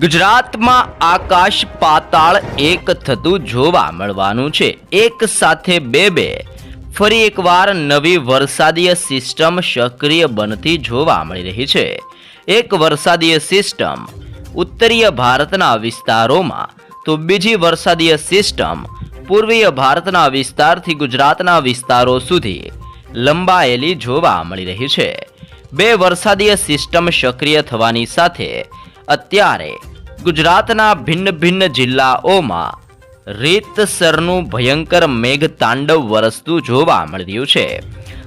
ગુજરાતમાં આકાશ પાતાળ એક થતું જોવા મળવાનું છે. એક સાથે બે બે. ફરી એકવાર નવી વરસાદીય સિસ્ટમ સક્રિય બનતી જોવા મળી રહી છે. એક વરસાદીય સિસ્ટમ ઉત્તરીય ભારતના વિસ્તારોમાં, તો બીજી વરસાદીય સિસ્ટમ પૂર્વીય ભારતના વિસ્તારથી ગુજરાતના વિસ્તારો સુધી લંબાયેલી જોવા મળી રહી છે. બે વરસાદીય સિસ્ટમ સક્રિય થવાની સાથે અત્યારે ગુજરાતના ભિન્ન ભિન્ન જિલ્લાઓમાં રીતસરનું ભયંકર મેઘ તાંડવ વરસતું જોવા મળ્યું છે.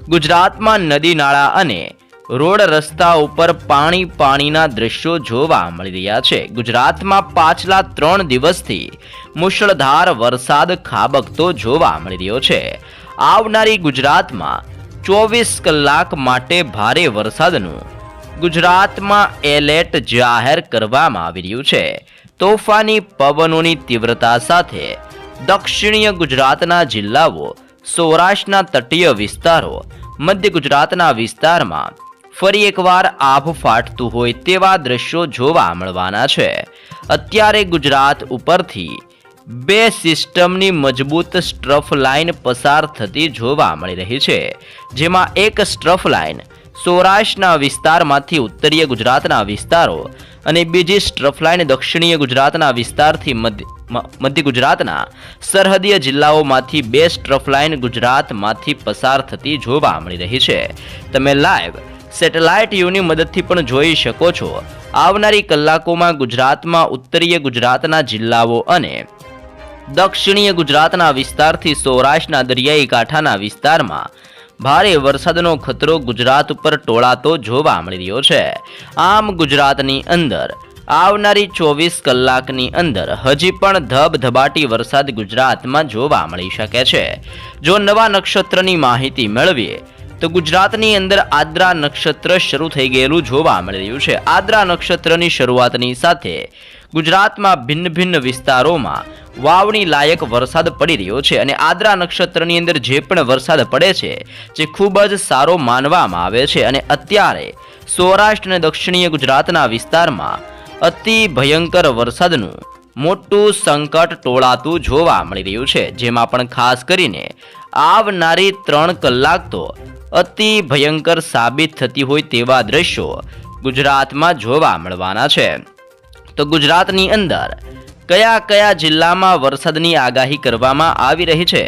ગુજરાતમાં નદી નાળા અને રોડ રસ્તા ઉપર પાણી પાણીના દ્રશ્યો જોવા મળી રહ્યા છે. ગુજરાતમાં પાછલા ત્રણ દિવસથી મુશળધાર વરસાદ ખાબકતો જોવા મળી રહ્યો છે. આવનારી ગુજરાતમાં ચોવીસ કલાક માટે ભારે વરસાદનું ગુજરાતમાં એલર્ટ જાહેર કરવામાં આવી રહ્યું છે. તોફાની પવનોની તીવ્રતા સાથે દક્ષિણીય ગુજરાતના જિલ્લાઓ, સૌરાષ્ટ્રના તટીય વિસ્તારો, મધ્ય ગુજરાતના વિસ્તારમાં ફરી એકવાર આભ ફાટતું હોય તેવા દ્રશ્યો જોવા મળવાના છે. અત્યારે ગુજરાત ઉપરથી બે સિસ્ટમની મજબૂત સ્ટ્રફ લાઇન પસાર થતી જોવા મળી રહી છે. જેમાં એક સ્ટ્રફ લાઇન સૌરાષ્ટ્રના વિસ્તારમાંથી ઉત્તરીય ગુજરાતના વિસ્તારો અને બીજી સ્ટ્રફલાઇન દક્ષિણીય ગુજરાતના વિસ્તારથી મધ્ય ગુજરાતના સરહદીય જિલ્લાઓમાંથી બે સ્ટ્રફલાઇન ગુજરાતમાંથી પસાર થતી જોવા મળી રહી છે. તમે લાઈવ સેટેલાઇટ યુની મદદથી પણ જોઈ શકો છો આવનારી કલાકોમાં ગુજરાતમાં ઉત્તરીય ગુજરાતના જિલ્લાઓ અને દક્ષિણીય ગુજરાતના વિસ્તારથી સૌરાષ્ટ્રના દરિયાઈ કાંઠાના વિસ્તારમાં ભારે વરસાદનો ખતરો ગુજરાત ઉપર ટોળાતો જોવા મળી રહ્યો છે. આમ ગુજરાતની અંદર, આવનારી ચોવીસ કલાકની અંદર હજી પણ ધબધબાટી વરસાદ ગુજરાતમાં જોવા મળી શકે છે. જો નવા નક્ષત્રની માહિતી મેળવીએ, તો ગુજરાતની અંદર આદ્રા નક્ષત્ર શરૂ થઈ ગયેલું જોવા મળી રહ્યું છે. આદ્રા નક્ષત્રની શરૂઆતની સાથે ગુજરાતમાં ભિન્ન ભિન્ન વિસ્તારોમાં વાવણી લાયક વરસાદ પડી રહ્યો છે અને આદ્રા નક્ષત્રની અંદર જે પણ વરસાદ પડે છે, જે ખૂબ જ સારો માનવામાં આવે છે અને અત્યારે સૌરાષ્ટ્ર અને દક્ષિણીય ગુજરાતના વિસ્તારમાં અતિ ભયંકર વરસાદનું મોટું સંકટ ટોળાતું જોવા મળી રહ્યું છે, જેમાં પણ ખાસ કરીને આવનારી ત્રણ કલાક તો અતિ ભયંકર સાબિત થતી હોય તેવા દ્રશ્યો ગુજરાતમાં જોવા મળવાના છે. તો ગુજરાતની અંદર કયા કયા જિલ્લામાં વરસાદની આગાહી કરવામાં આવી રહી છે?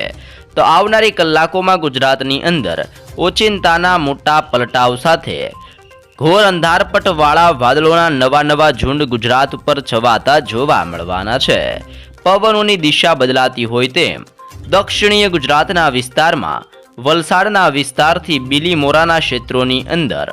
તો આવનારી કલાકોમાં ગુજરાતની અંદર ઓચિંતાના મોટા પલટાવ સાથે ઘોર અંધારપટવાળા વાદળોના નવા નવા ઝુંડ ગુજરાત ઉપર છવાતા જોવા મળવાના છે. પવનોની દિશા બદલાતી હોય તેમ દક્ષિણીય ગુજરાતના વિસ્તારમાં વલસાડના વિસ્તારથી બિલીમોરાના ક્ષેત્રોની અંદર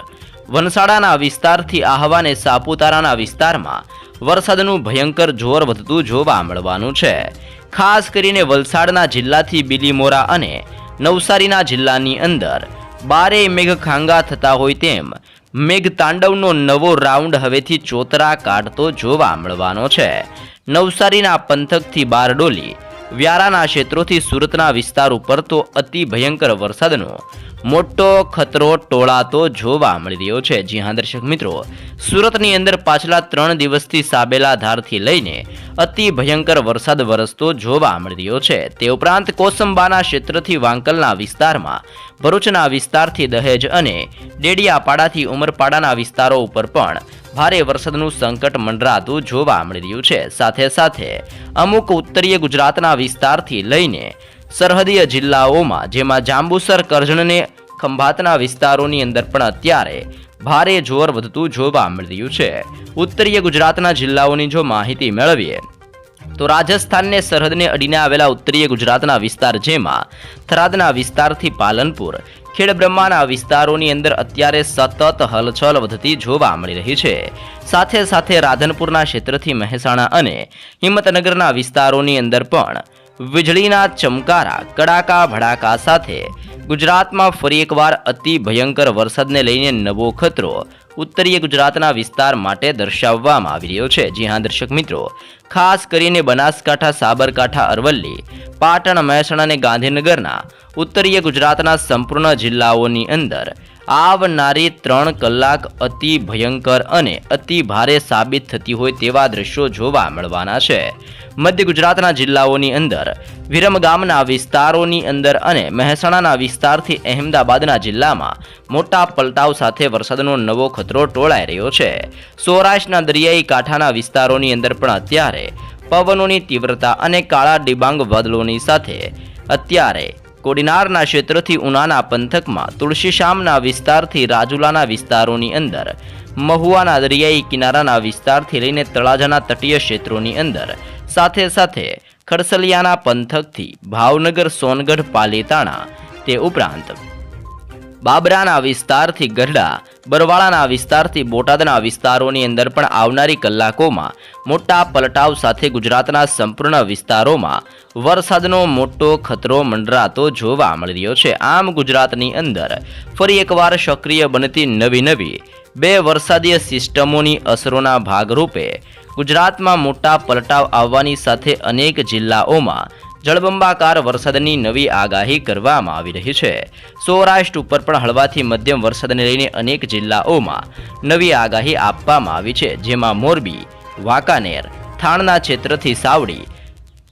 વનસાડાના વિસ્તારથી આહવા અને સાપુતારાના વિસ્તારમાં વરસાદનું ભયંકર જોર વધતું જોવા મળવાનું છે. ખાસ કરીને વલસાડના જિલ્લાથી બિલીમોરા અને નવસારીના જિલ્લાની અંદર બારે મેઘખાંગા થતા હોય તેમ મેઘતાંડવનો નવો રાઉન્ડ હવેથી ચોતરા કાઢતો જોવા મળવાનો છે. નવસારીના પંથકથી બારડોલી વ્યારાના ક્ષેત્રોથી સુરતના વિસ્તાર ઉપર તો અતિ ભયંકર વરસાદનો મોટો ખતરો ટોળાતો જોવા મળી રહ્યો છે. જી હા, દર્શક મિત્રો, સુરતની અંદર પાછલા ત્રણ દિવસથી સાબેલા ધારથી લઈને અતિ ભયંકર વરસાદ વરસતો જોવા મળી રહ્યો છે. તે ઉપરાંત કોસંબાના ક્ષેત્રથી વાંકલના વિસ્તારમાં, ભરૂચના વિસ્તારથી દહેજ અને ડેડિયાપાડાથી ઉમરપાડાના વિસ્તારો ઉપર પણ ભારે વરસાદનું સંકટ મંડરાતું જોવા મળી રહ્યું છે. સાથે સાથે અમુક ઉત્તરીય ગુજરાતના વિસ્તારથી લઈને સરહદીય જિલ્લાઓમાં, જેમાં જાંબુસર કરજણને ખંભાતના વિસ્તારોની અંદર પણ અત્યારે ભારે જોર વધતું જોવા મળી રહ્યું છે. ઉત્તરીય ગુજરાતના જિલ્લાઓની જો માહિતી મેળવીએ, તો રાજસ્થાનને સરહદને અડીને આવેલા ઉત્તરીય ગુજરાતના વિસ્તાર જેમાં થરાદના વિસ્તારથી પાલનપુર, ખેડબ્રહ્માના વિસ્તારોની અંદર અત્યારે સતત હલચલ વધતી જોવા મળી રહી છે. સાથે સાથે રાધનપુરના ક્ષેત્રથી મહેસાણા અને હિંમતનગરના વિસ્તારોની અંદર પણ વીજળીના ચમકારા, કડાકા, ભડાકા સાથે ગુજરાતમાં ફરી એકવાર અતિ ભયંકર વરસાદને લઈને નવો ખતરો ઉત્તરીય ગુજરાતના વિસ્તાર માટે દર્શાવવામાં આવી રહ્યો છે. જી હા, દર્શક મિત્રો, ખાસ કરીને બનાસકાંઠા, સાબરકાંઠા, અરવલ્લી, પાટણ, મહેસાણા અને ગાંધીનગરના ઉત્તરીય ગુજરાતના સંપૂર્ણ જિલ્લાઓની અંદર આવનારી ત્રણ કલાક અતિ ભયંકર અને અતિ ભારે સાબિત થતી હોય તેવા દ્રશ્યો જોવા મળવાના છે. મધ્ય ગુજરાતના જિલ્લાઓની અંદર વિરમગામના વિસ્તારોની અંદર અને મહેસાણાના વિસ્તારથી અહેમદાબાદના જિલ્લામાં મોટા પલટાવ સાથે વરસાદનો નવો ખતરો ટોળાઈ રહ્યો છે. સૌરાષ્ટ્રના દરિયાઈ કાંઠાના વિસ્તારોની અંદર પણ અત્યારે પવનોની તીવ્રતા અને કાળા ડિબાંગ વાદળોની સાથે અત્યારે કોડીનારના ક્ષેત્રથી ઉનાના પંથકમાં તુલસીશામના વિસ્તારથી રાજુલાના વિસ્તારોની અંદર, મહુવાના દરિયાઈ કિનારાના વિસ્તારથી લઈને તળાજાના તટીય ક્ષેત્રોની અંદર, સાથે સાથે ખડસલિયાના પંથકથી ભાવનગર સોનગઢ પાલીતાણા તે ઉપરાંત બાબરાના વિસ્તારથી ગઢડા, બરવાળાના વિસ્તારથી બોટાદના વિસ્તારોની અંદર પણ આવનારી કલાકોમાં મોટા પલટાવ સાથે ગુજરાતના સંપૂર્ણ વિસ્તારોમાં વરસાદનો મોટો ખતરો મંડરાતો જોવા મળી રહ્યો છે. આમ ગુજરાતની અંદર ફરી એકવાર સક્રિય બનતી નવી નવી બે વરસાદીય સિસ્ટમોની અસરોના ભાગરૂપે ગુજરાતમાં મોટા પલટાવ આવવાની સાથે અનેક જિલ્લાઓમાં જળબંબાકાર વરસાદની નવી આગાહી કરવામાં આવી રહી છે. સૌરાષ્ટ્ર ઉપર પણ હળવાથી મધ્યમ વરસાદને લઈને અનેક જિલ્લાઓમાં નવી આગાહી આપવામાં આવી છે, જેમાં મોરબી, વાંકાનેર, થાણના ક્ષેત્રથી સાવડી,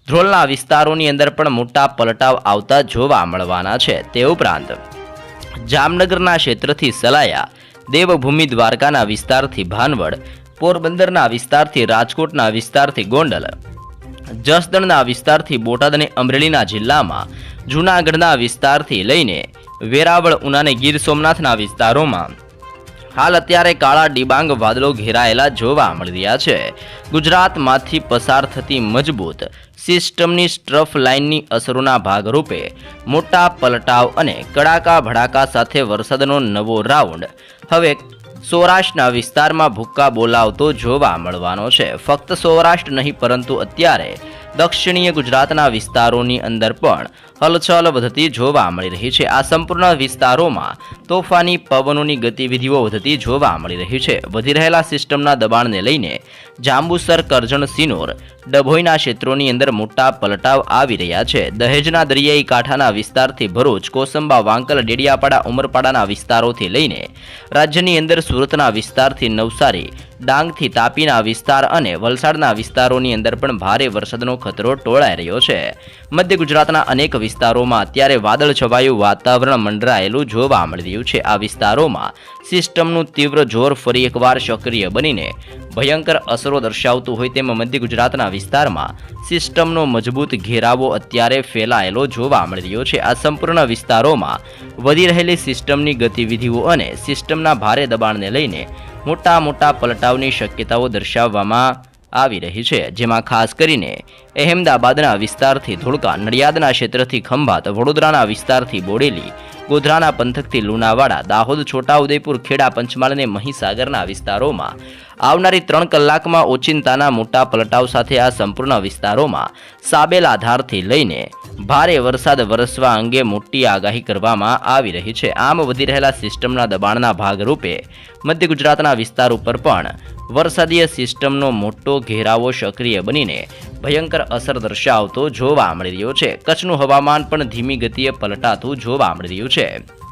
ધ્રોલના વિસ્તારોની અંદર પણ મોટા પલટાવ આવતા જોવા મળવાના છે. તે ઉપરાંત જામનગરના ક્ષેત્રથી સલાયા, દેવભૂમિ દ્વારકાના વિસ્તારથી ભાનવડ, પોરબંદરના વિસ્તારથી રાજકોટના વિસ્તારથી ગોંડલ જસદણના વિસ્તારથી બોટાદ અને અમરેલીના જિલ્લામાં, જૂનાગઢના વિસ્તારથી લઈને વેરાવળ ઉના ગીર સોમનાથના વિસ્તારોમાં. હાલ અત્યારે કાળા ડિબાંગ વાદળો ઘેરાયેલા જોવા મળી રહ્યા છે. ગુજરાતમાંથી પસાર થતી મજબૂત સિસ્ટમની સ્ટ્રફ લાઇનની અસરોના ભાગરૂપે મોટા પલટાવ અને કડાકા ભડાકા સાથે વરસાદનો નવો રાઉન્ડ. હવે સૌરાષ્ટ્રના વિસ્તારમાં ભૂક્કા બોલાવતો જોવા મળવાનો છે. ફક્ત સૌરાષ્ટ્ર નહીં પરંતુ અત્યારે દક્ષિણીય ગુજરાતના વિસ્તારોની અંદર પણ હલચલ વધતી જોવા મળી રહી છે. આ સંપૂર્ણ વિસ્તારોમાં તોફાની પવનોની ગતિવિધિઓ વધતી જોવા મળી રહી છે. વધી રહેલા સિસ્ટમના દબાણને લઈને જાંબુસર, કરજણ, સિનોર ડભોઈના ક્ષેત્રોની અંદર મોટા પલટાવ આવી રહ્યા છે. દહેજના દરિયાઈ કાંઠાના વિસ્તારથી ભરૂચ, કોસંબા, વાંકલ, ડેડિયાપાડા, ઉમરપાડાના વિસ્તારોથી લઈને રાજ્યની અંદર સુરતના વિસ્તારથી નવસારી ડાંગથી તાપીના વિસ્તાર અને વલસાડના વિસ્તારોની અંદર પણ ભારે વરસાદનો ખતરો ટોળાઈ રહ્યો છે. મધ્ય ગુજરાતના અનેક વિસ્તારોમાં અત્યારે વાદળ છવાયું વાતાવરણ મંડરાયેલું જોવા મળી રહ્યું છે. આ વિસ્તારોમાં સિસ્ટમનું તીવ્ર જોર ફરી એકવાર સક્રિય બનીને ભયંકર અસરો દર્શાવતું હોય તેમ મધ્ય ગુજરાતના વિસ્તારમાં સિસ્ટમનો મજબૂત ઘેરાવો અત્યારે ફેલાયેલો જોવા મળી રહ્યો છે. આ સંપૂર્ણ વિસ્તારોમાં વધી રહેલી સિસ્ટમની ગતિવિધિઓ અને સિસ્ટમના ભારે દબાણને લઈને મોટા મોટા પલટાવની શક્યતાઓ દર્શાવવામાં આવી રહી છે, જેમાં ખાસ કરીને અહેમદાબાદના વિસ્તારથી ધોળકા, નડિયાદના ક્ષેત્રથી ખંભાત, વડોદરાના વિસ્તારથી બોડેલી, ગોધરાના પંથકથી લુણાવાડા, દાહોદ, છોટાઉદેપુર, ખેડા, પંચમહાલ અને મહીસાગરના વિસ્તારોમાં આવનારી ત્રણ કલાકમાં ઓચિંતાના મોટા પલટાવ સાથે આ સંપૂર્ણ વિસ્તારોમાં સાબેલા ધારથી લઈને ભારે વરસાદ વરસવા અંગે મોટી આગાહી કરવામાં આવી રહી છે. આમ વધી રહેલા સિસ્ટમના દબાણના ભાગરૂપે મધ્ય ગુજરાતના વિસ્તાર ઉપર પણ વરસાદીય સિસ્ટમનો મોટો ઘેરાવો સક્રિય બનીને ભયંકર અસર દર્શાવતો જોવા મળી રહ્યો છે. કચ્છનું હવામાન પણ ધીમી ગતિએ પલટાતું જોવા મળી રહ્યું છે.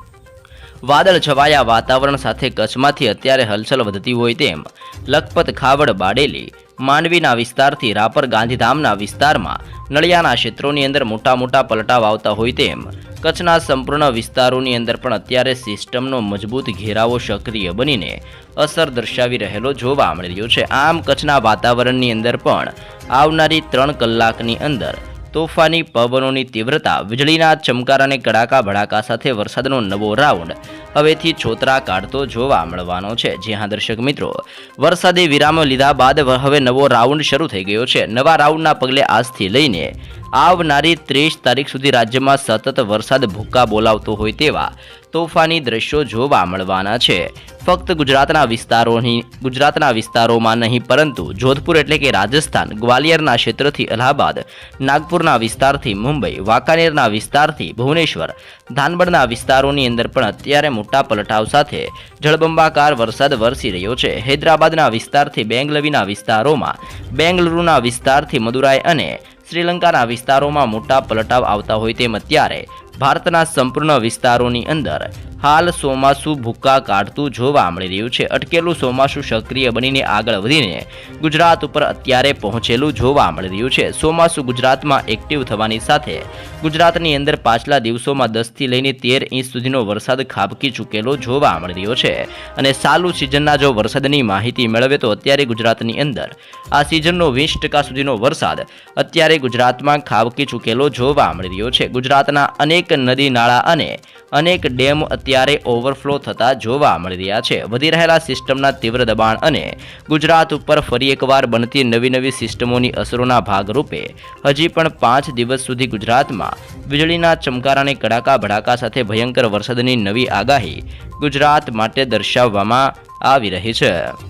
વાદળ છવાયા વાતાવરણ સાથે કચ્છમાંથી અત્યારે હલચલ વધતી હોય તેમ લખપત ખાવડ બાડેલી માંડવીના વિસ્તારથી રાપર ગાંધીધામના વિસ્તારમાં નળિયાના ક્ષેત્રોની અંદર મોટા મોટા પલટાવ આવતા હોય તેમ કચ્છના સંપૂર્ણ વિસ્તારોની અંદર પણ અત્યારે સિસ્ટમનો મજબૂત ઘેરાવો સક્રિય બનીને અસર દર્શાવી રહેલો જોવા મળી રહ્યો છે. આમ કચ્છના વાતાવરણની અંદર પણ આવનારી ત્રણ કલાકની અંદર તોફાની પવનોની તીવ્રતા, વીજળીના ચમકારા અને કડાકા ભડાકા સાથે વરસાદનો નવો રાઉન્ડ હવેથી છોતરા કાઢતો જોવા મળવાનો છે. જી હા, દર્શક મિત્રો, વરસાદે વિરામ લીધા બાદ હવે નવો રાઉન્ડ શરૂ થઈ ગયો છે. નવા રાઉન્ડના પગલે આજથી લઈને આવનારી ત્રીસ તારીખ સુધી રાજ્યમાં સતત વરસાદ ભૂક્કા બોલાવતો હોય તેવા તોફાની દ્રશ્યો જોવા મળવાના છે. ફક્ત ગુજરાતના વિસ્તારોની, ગુજરાતના વિસ્તારોમાં નહીં, પરંતુ જોધપુર એટલે કે રાજસ્થાન, ગ્વાલિયરના ક્ષેત્રથી અલ્હાબાદ, નાગપુરના વિસ્તારથી મુંબઈ, વાંકાનેરના વિસ્તારથી ભુવનેશ્વર ધાનબડના વિસ્તારોની અંદર પણ અત્યારે મોટા પલટાવ સાથે જળબંબાકાર વરસાદ વરસી રહ્યો છે. હૈદરાબાદના વિસ્તારથી બેંગલવીના વિસ્તારોમાં, બેંગલુરુના વિસ્તારથી મદુરાઈ અને શ્રીલંકાના વિસ્તારોમાં મોટા પલટાવ આવતા હોય તેમ અત્યારે ભારતના સંપૂર્ણ વિસ્તારોની અંદર હાલ ચોમાસું ભૂક્કા કાઢતું જોવા મળી રહ્યું છે. અટકેલું ચોમાસું સક્રિય બનીને આગળ વધીને ગુજરાત ઉપર અત્યારે પહોંચેલું જોવા મળી રહ્યું છે. ચોમાસું ગુજરાતમાં એક્ટિવ થવાની સાથે ગુજરાતની અંદર પાછલા દિવસોમાં દસથી લઈને તેર ઇંચ સુધીનો વરસાદ ખાબકી ચૂકેલો જોવા મળી રહ્યો છે. અને ચાલુ સિઝનના જો વરસાદની માહિતી મેળવે તો અત્યારે ગુજરાતની અંદર આ સિઝનનો વીસ ટકા સુધીનો વરસાદ અત્યારે ગુજરાતમાં ખાબકી ચૂકેલો જોવા મળી રહ્યો છે. ગુજરાતના અનેક નદી, નાળા અને અનેક ડેમ અત્યારે ઓવરફ્લો થતા જોવા મળી રહ્યા છે. વધી રહેલા સિસ્ટમના તીવ્ર દબાણ અને ગુજરાત ઉપર ફરી એકવાર બનતી નવી નવી સિસ્ટમોની અસરોના ભાગરૂપે હજી પણ પાંચ દિવસ સુધી ગુજરાતમાં વીજળીના ચમકારાને કડાકા ભડાકા સાથે ભયંકર વરસાદની નવી આગાહી ગુજરાત માટે દર્શાવવામાં આવી રહી છે.